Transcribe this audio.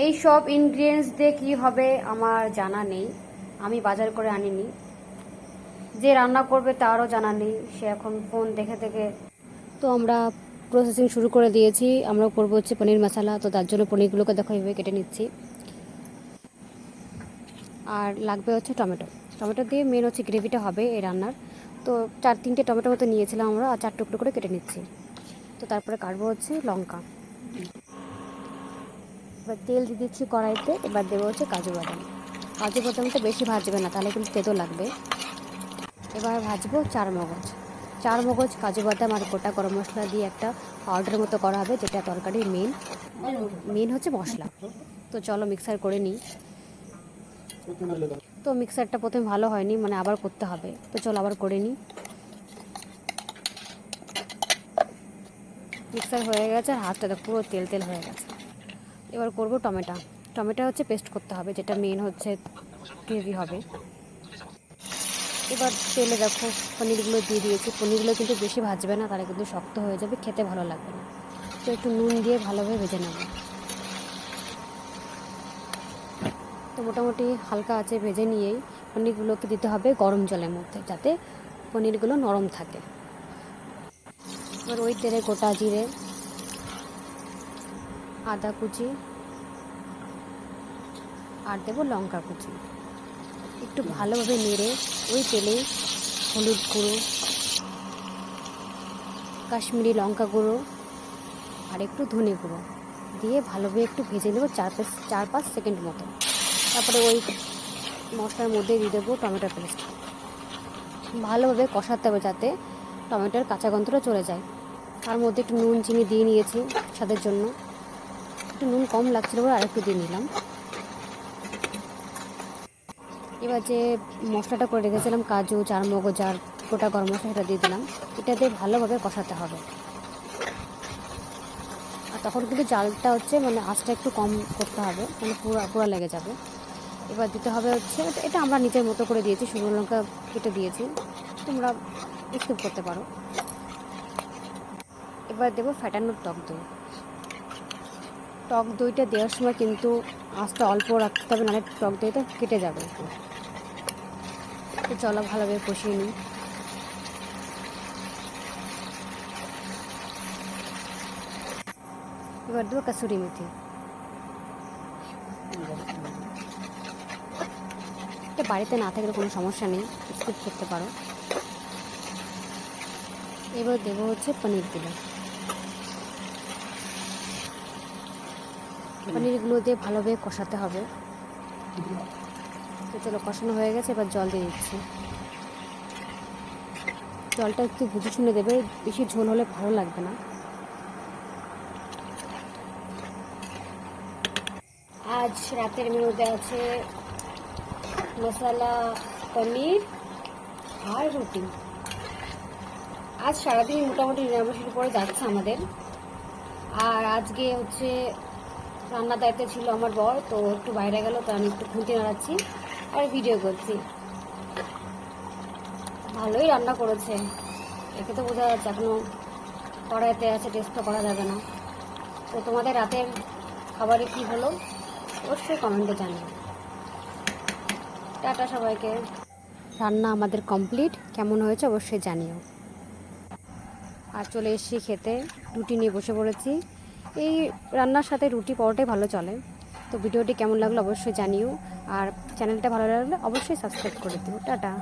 এই সব ইনগ্রিডিয়েন্টস দিয়ে কী হবে আমার জানা নেই। আমি বাজার করে আনিনি। যে রান্না করবে তারও জানা নেই। সে এখন ফোন দেখে দেখে তো আমরা প্রসেসিং শুরু করে দিয়েছি। আমরা করব হচ্ছে পনির মশলা তো তার জন্য পনিরগুলোকে দেখো, এইভাবে কেটে নিচ্ছি। আর লাগবে হচ্ছে টমেটো। টমেটো দিয়ে মেন হচ্ছে গ্রেভিটা হবে এই রান্নার। তো চার তিনটে টমেটো মতো নিয়েছিলাম আমরা, আর চার টুকরো করে কেটে নিচ্ছি। তো তারপরে কাটবো হচ্ছে লঙ্কা। এবার তেল দিয়ে দিচ্ছি কড়াইতে, এবার দেবো হচ্ছে কাজু বাদাম। কাজু বাদামটা বেশি ভাজবে না, তাহলে কিন্তু তেতো লাগবে। এবার ভাজবো চার মগজ চার মগজ কাজু বাদাম আর গোটা গরম মশলা দিয়ে একটা পাউডার মতো করা হবে, যেটা তরকারির মেন মেন হচ্ছে মশলা। তো চলো মিক্সার করে নিই। তো মিক্সারটা প্রথমে ভালো হয়নি মানে আবার করতে হবে। তো চলো আবার করে নিই। মিক্সার হয়ে গেছে, আর হাতটা পুরো তেল তেল হয়ে গেছে। এবার করব টমেটো। টমেটো হচ্ছে পেস্ট করতে হবে, যেটা মেন হচ্ছে গ্রেভি হবে। এবার তেলে দেখো পনিরগুলো দিয়ে দিয়েছি। পনিরগুলো কিন্তু বেশি ভাজবে না, তাহলে কিন্তু শক্ত হয়ে যাবে, খেতে ভালো লাগবে না। তো একটু নুন দিয়ে ভালোভাবে ভেজে নেব। তো মোটামুটি হালকা আছে ভেজে নিয়েই পনিরগুলোকে দিতে হবে গরম জলের মধ্যে, যাতে পনিরগুলো নরম থাকে। এবার ওই তেলে গোটা জিরে আদা কুচি আর দেবো লঙ্কা কুচি। একটু ভালোভাবে নেড়ে ওই তেলে হলুদ গুঁড়ো, কাশ্মীরি লঙ্কা গুঁড়ো আর একটু ধনে গুঁড়ো দিয়ে ভালোভাবে একটু ভেজে নেব চার পাঁচ চার পাঁচ সেকেন্ড মতো। তারপরে ওই মশলার মধ্যে দিয়ে দেবো টমেটো পেস্ট। ভালোভাবে কষাতে হবে যাতে টমেটোর কাঁচা গন্ধটা চলে যায়। তার মধ্যে একটু নুন, চিনি দিয়ে নিয়েছি স্বাদের জন্য। একটু নুন কম লাগছিল বলে আরেকটু দিয়ে নিলাম। এবার যে মশলাটা করে রেখেছিলাম, কাজু চার মগজ আর গোটা গরম মশলা সেটা দিয়ে দিলাম। এটা দিয়ে ভালোভাবে কষাতে হবে। আর তখন কিন্তু জালটা হচ্ছে মানে আঁচটা একটু কম করতে হবে মানে পুরো পুরো লেগে যাবে। এবার দিতে হবে হচ্ছে, এটা আমরা নিজের মতো করে দিয়েছি, শুকনো লঙ্কা কেটে দিয়েছি। তোমরা স্কিপ করতে পারো। এবার দেবো ফ্যাটানোর টক দই। টক দইটা দেওয়ার সময় কিন্তু আঁচটা অল্প রাখতে হবে, নাহলে টক দইটা কেটে যাবে চলো ভালোভাবে কষিয়ে নিই। এবার দেবো কাসুরি মেথি। এটা বাড়িতে না থাকলে কোনো সমস্যা নেই, স্কিপ করতে পারো। এবার দেবো হচ্ছে পনিরগুলো। পনিরগুলো দিয়ে ভালোভাবে কষাতে হবে। তো চলো, কষানো হয়ে গেছে, এবার জল দিয়ে দিচ্ছি। জলটা একটু বুঝে শুনে দেবে, বেশি ঝোল হলে ভালো লাগবে না। আজ রাতের মেনুতে আছে মশলা, পনির আর রুটি। আজ সারাদিন মোটামুটি নিরামিষের উপরে যাচ্ছে আমাদের। আর আজকে হচ্ছে রান্নার দায়িত্বে ছিল আমার বর, তো একটু বাইরে গেল, তো আমি একটু খুঁটি নাড়াচ্ছি আর ভিডিও করছি। ভালোই রান্না করেছে। একে তো বোঝা যাচ্ছে, এখনও কড়াইতে আছে টেস্ট করা যাবে না। তো তোমাদের রাতের খাবারে কি হলো, অবশ্যই কমেন্টে জানিও। টাটা সবাইকে। রান্না আমাদের কমপ্লিট কেমন হয়েছে অবশ্যই জানিও। আর চলে এসেছি খেতে। রুটি নিয়ে বসে পড়েছি। এই রান্নার সাথে রুটি পরোটাই ভালো চলে। তো ভিডিওটি কেমন লাগল অবশ্যই জানিও। আর চ্যানেলটা ভালো লাগলে অবশ্যই সাবস্ক্রাইব করে দিও। টাটা।